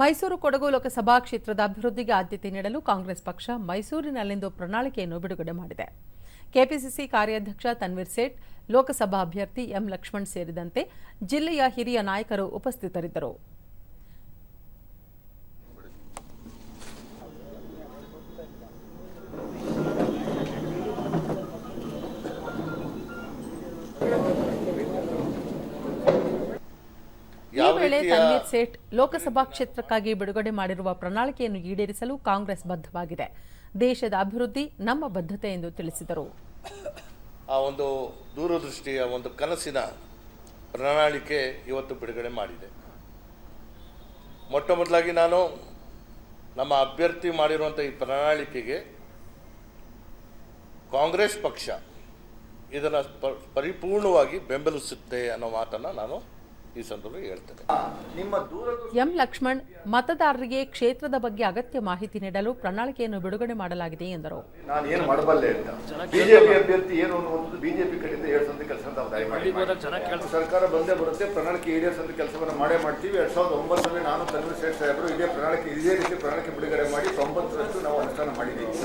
ಮೈಸೂರು ಕೊಡಗು ಲೋಕಸಭಾ ಕ್ಷೇತ್ರದ ಅಭಿವೃದ್ಧಿಗೆ ಆದ್ಯತೆ ನೀಡಲು ಕಾಂಗ್ರೆಸ್ ಪಕ್ಷ ಮೈಸೂರಿನಲ್ಲಿಂದು ಪ್ರಣಾಳಿಕೆಯನ್ನು ಬಿಡುಗಡೆ ಮಾಡಿದೆ. ಕೆಪಿಸಿಸಿ ಕಾರ್ಯಾಧ್ಯಕ್ಷ ತನ್ವೀರ್ ಸೇಠ್, ಲೋಕಸಭಾ ಅಭ್ಯರ್ಥಿ ಎಂ ಲಕ್ಷ್ಮಣ್ ಸೇರಿದಂತೆ ಜಿಲ್ಲೆಯ ಹಿರಿಯ ನಾಯಕರು ಉಪಸ್ಥಿತರಿದ್ದರು. ವೇಳೆ ತನ್ವೀರ್ ಸೇಠ್ ಲೋಕಸಭಾ ಕ್ಷೇತ್ರಕ್ಕಾಗಿ ಬಿಡುಗಡೆ ಮಾಡಿರುವ ಪ್ರಣಾಳಿಕೆಯನ್ನು ಈಡೇರಿಸಲು ಕಾಂಗ್ರೆಸ್ ಬದ್ಧವಾಗಿದೆ. ದೇಶದ ಅಭಿವೃದ್ಧಿ ನಮ್ಮ ಬದ್ಧತೆ ಎಂದು ತಿಳಿಸಿದರು. ಆ ಒಂದು ದೂರದೃಷ್ಟಿಯ ಒಂದು ಕನಸಿನ ಪ್ರಣಾಳಿಕೆ ಇವತ್ತು ಬಿಡುಗಡೆ ಮಾಡಿದೆ. ಮೊಟ್ಟ ಮೊದಲಾಗಿ ನಾನು ನಮ್ಮ ಅಭ್ಯರ್ಥಿ ಮಾಡಿರುವಂಥ ಈ ಪ್ರಣಾಳಿಕೆಗೆ ಕಾಂಗ್ರೆಸ್ ಪಕ್ಷ ಇದನ್ನು ಪರಿಪೂರ್ಣವಾಗಿ ಬೆಂಬಲಿಸುತ್ತೆ ಅನ್ನೋ ಮಾತನ್ನು ನಾನು ಈ ಸಂದರ್ಭದಲ್ಲಿ ಹೇಳ್ತೇನೆ. ಎಂ ಲಕ್ಷ್ಮಣ್ ಮತದಾರರಿಗೆ ಕ್ಷೇತ್ರದ ಬಗ್ಗೆ ಅಗತ್ಯ ಮಾಹಿತಿ ನೀಡಲು ಪ್ರಣಾಳಿಕೆಯನ್ನು ಬಿಡುಗಡೆ ಮಾಡಲಾಗಿದೆ ಎಂದರು. ನಾನು ಏನು ಮಾಡಬಲ್ಲೆ ಅಂತ. ಬಿಜೆಪಿ ಅಭ್ಯರ್ಥಿ ಏನು ಅನ್ನುವಂಥದ್ದು ಬಿಜೆಪಿ ಕಡೆಯಿಂದ ಏಳ್ಸಂತ ಕೆಲಸ ನಾವು ದಯಮಾಡಿ ಮಾಡಿ. ಸರ್ಕಾರ ಬಂದೇ ಬರುತ್ತೆ ಪ್ರಣಾಳಿಕೆ ಈಡೇರಿಸಂತ ಕೆಲಸವನ್ನು ಮಾಡೇ ಮಾಡ್ತೀವಿ. ಎರಡ್ ಸಾವಿರದ ಒಂಬತ್ತರಲ್ಲಿ ನಾನು ತನ್ವೀರ್ ಸೇಠ್ ಸಾಹೇಬರು ಇದೇ ಪ್ರಣಾಳಿಕೆ ಇದೇ ರೀತಿ ಪ್ರಣಾಳಿಕೆ ಬಿಡುಗಡೆ ಮಾಡಿ ತೊಂಬತ್ತರಷ್ಟು ನಾವು ಅನುಷ್ಠಾನ ಮಾಡಿದ್ದೀವಿ.